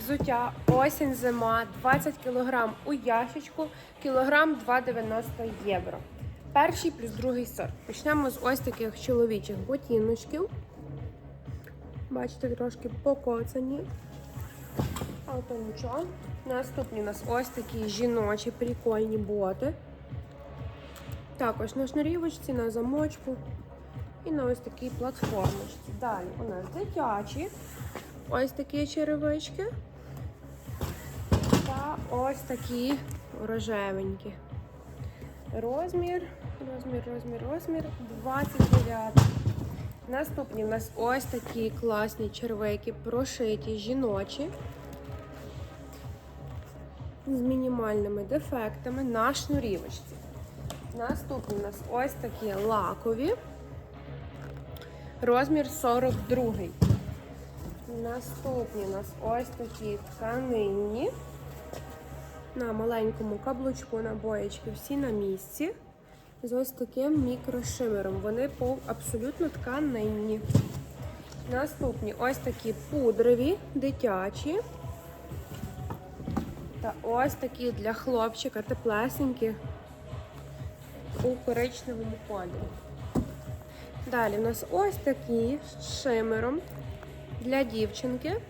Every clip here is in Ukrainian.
взуття, осінь, зима, 20 кг у ящичку, кілограм 2,90 євро. Перший плюс другий сорт. Почнемо з ось таких чоловічих ботиночків. Бачите, трошки покоцані. Але то нічого. Наступні у нас ось такі жіночі прикольні боти. Також на шнурівочці, на замочку і на ось такій платформочці. Далі у нас дитячі, ось такі черевички. Ось такі рожевенькі. Розмір, розмір, розмір, розмір 29. Наступні у нас ось такі класні червики, прошиті, жіночі. З мінімальними дефектами на шнурівочці. Наступні у нас ось такі лакові. Розмір 42. Наступні у нас ось такі тканинні. На маленькому каблучку набоєчки всі на місці. З ось таким мікрошимером. Вони абсолютно тканинні. Наступні ось такі пудрові, дитячі. Та ось такі для хлопчика теплесенькі у коричневому кольорі. Далі у нас ось такі з шимером для дівчинки.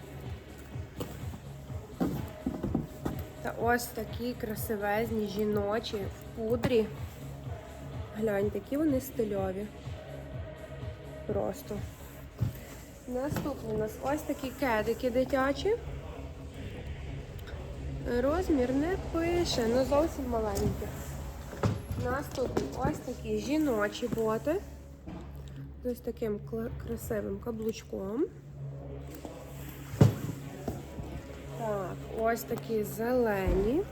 Та ось такі красивезні жіночі в пудрі. Гляньте, які вони стильові. Просто. Наступні у нас ось такі кедики дитячі. Розмір не пише, ну зовсім маленькі. Наступні ось такі жіночі боти. Ось таким красивим каблучком. Так, ось такі зелені.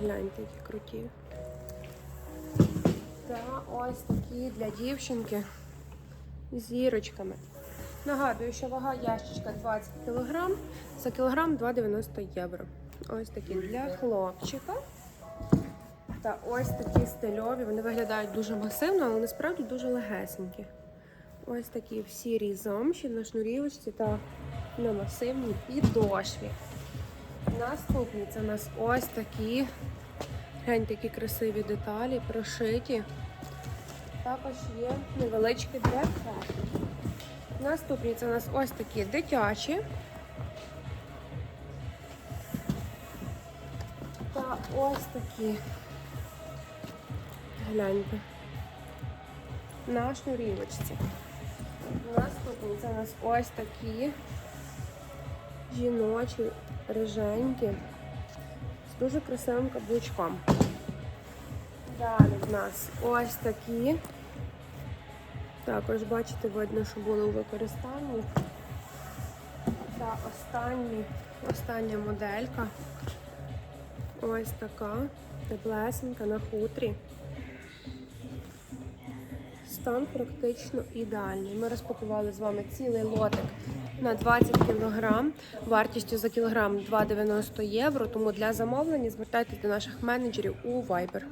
Гляньте, які круті. Та ось такі для дівчинки зірочками. Нагадую, що вага ящичка 20 кг, за кілограм 2,90 євро. Ось такі для хлопчика. Та ось такі стильові. Вони виглядають дуже масивно, але насправді дуже легесенькі. Ось такі в сірій замші на шнурівочці та на масивній підошві. Наступні це у нас ось такі. Гляньте, які красиві деталі, прошиті. Також є невеличкі дефекти. Наступні це у нас ось такі дитячі. Та ось такі. Гляньте. На шнурівочці. Наступні це у нас ось такі жіночі, риженькі, з дуже красивим каблучком. Далі в нас ось такі. Також бачите, видно, що були у використанні. Та останні, остання моделька. Ось така, теплесенька на хутрі. Стан практично ідеальний. Ми розпакували з вами цілий лотик на 20 кг, вартістю за кілограм 2,90 євро. Тому для замовлення звертайтесь до наших менеджерів у Viber.